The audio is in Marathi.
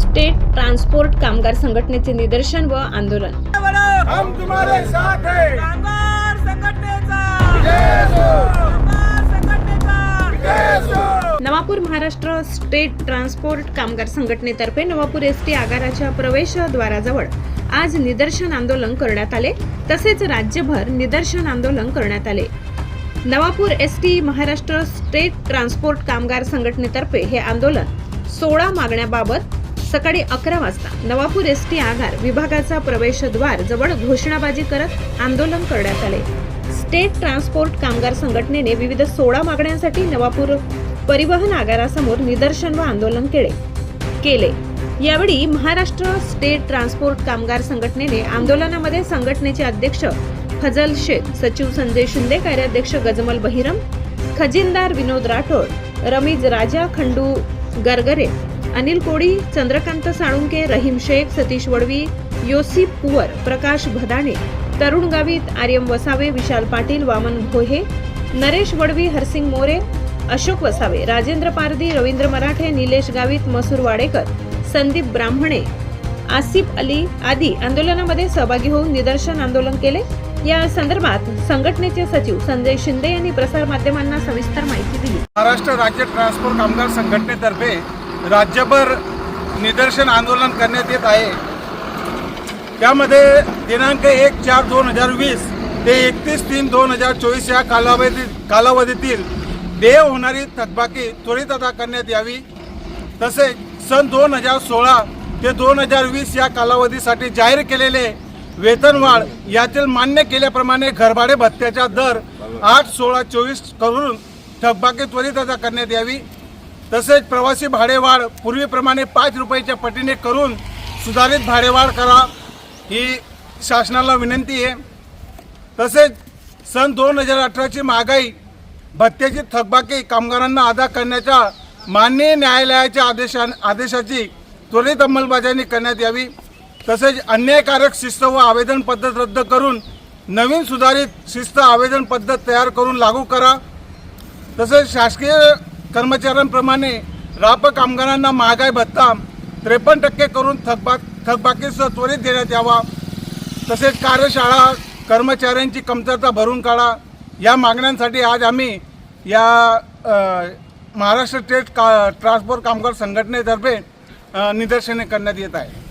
स्टेट ट्रान्सपोर्ट कामगार संघटनेचे निदर्शन व आंदोलन. नवापूर महाराष्ट्र स्टेट ट्रान्सपोर्ट कामगार संघटनेतर्फे नवापूर एस टी आगाराच्या प्रवेशद्वाराजवळ आज निदर्शन आंदोलन करण्यात आले. तसेच राज्यभर निदर्शन आंदोलन करण्यात आले. Navapur S T Maharashtra state transport कामगार संघटनेतर्फे हे आंदोलन सोळा मागण्याबाबत सकाळी अकरा वाजता नवापूर एस टी आगार विभागाचा प्रवेशद्वार जवळ घोषणाबाजी करत आंदोलन करण्यात आले. स्टेट ट्रान्सपोर्ट कामगार संघटनेने विविध सोळा मागण्यांसाठी नवापूर परिवहन आगारासमोर निदर्शन व आंदोलन केले. केले. यावेळी महाराष्ट्र स्टेट ट्रान्सपोर्ट कामगार संघटनेने आंदोलनामध्ये संघटनेचे अध्यक्ष फजल शेख सचिव संजय शिंदे कार्याध्यक्ष गजमल बहिरम खजिनदार विनोद राठोड रमीज राजा खंडू गरगरे अनिल कोडी चंद्रकांत साळुंके रहीम शेख सतीश वडवी योसिफ कुवर प्रकाश भदाणे तरुण गावित आर्यम वसावे विशाल पाटील वामन भोहे नरेश वडवी हरसिंग मोरे अशोक वसावे राजेंद्र पारदी रवींद्र मराठे निलेश गावित मसूर वाडेकर संदीप ब्राह्मणे आसिफ अली आदी आंदोलनामध्ये सहभागी होऊन निदर्शन आंदोलन केले. या संदर्भात संघटनेचे सचिव संजय शिंदे यांनी प्रसार माध्यमांना सविस्तर माहिती दिली. महाराष्ट्र राज्य ट्रान्सपोर्ट कामगार संघटनेतर्फे राज्यभर निदर्शन आंदोलन करण्यात येत आहे. त्यामध्ये दिनांक एक चार दोन हजार वीस ते एकतीस तीन दोन हजार चोवीस या कालावधी कालावधीतील देय होणारी थकबाकी त्वरित अदा करण्यात यावी. तसेच सन दोन हजार सोळा ते दोन हजार वीस या कालावधीसाठी जाहीर केलेले वेतनवाढ यातील मान्य केल्याप्रमाणे घरभाडे भत्त्याचा दर आठ सोळा चोवीस करून थकबाकी त्वरित अदा करण्यात यावी. तसेच प्रवासी भाडेवाढ पूर्वीप्रमाणे पाच रुपयाच्या पटीने करून सुधारित भाडेवाढ करा ही शासनाला विनंती आहे. तसेच सन दोन हजार अठराची महागाई भत्त्याची थकबाकी कामगारांना अदा करण्याच्या माननीय न्यायालयाच्या आदेशा आदेशाची त्वरित अंमलबजावणी करण्यात यावी. तसेच अन्यायकारक शिस्त व आवेदन पद्धत रद्द करून नवीन सुधारित शिस्त आवेदन पद्धत तयार करून लागू करा. तसेच शासकीय कर्मचाऱ्यांप्रमाणे राप कामगारांना महागाई भत्ता त्रेपन्न टक्के करून थकबा थकबाकीसह त्वरित देण्यात यावा. तसेच कार्यशाळा कर्मचाऱ्यांची कमतरता भरून काढा. या मागण्यांसाठी आज आम्ही या महाराष्ट्र स्टेट का ट्रान्सपोर्ट कामगार संघटनेतर्फे निदर्शने करण्यात येत आहे.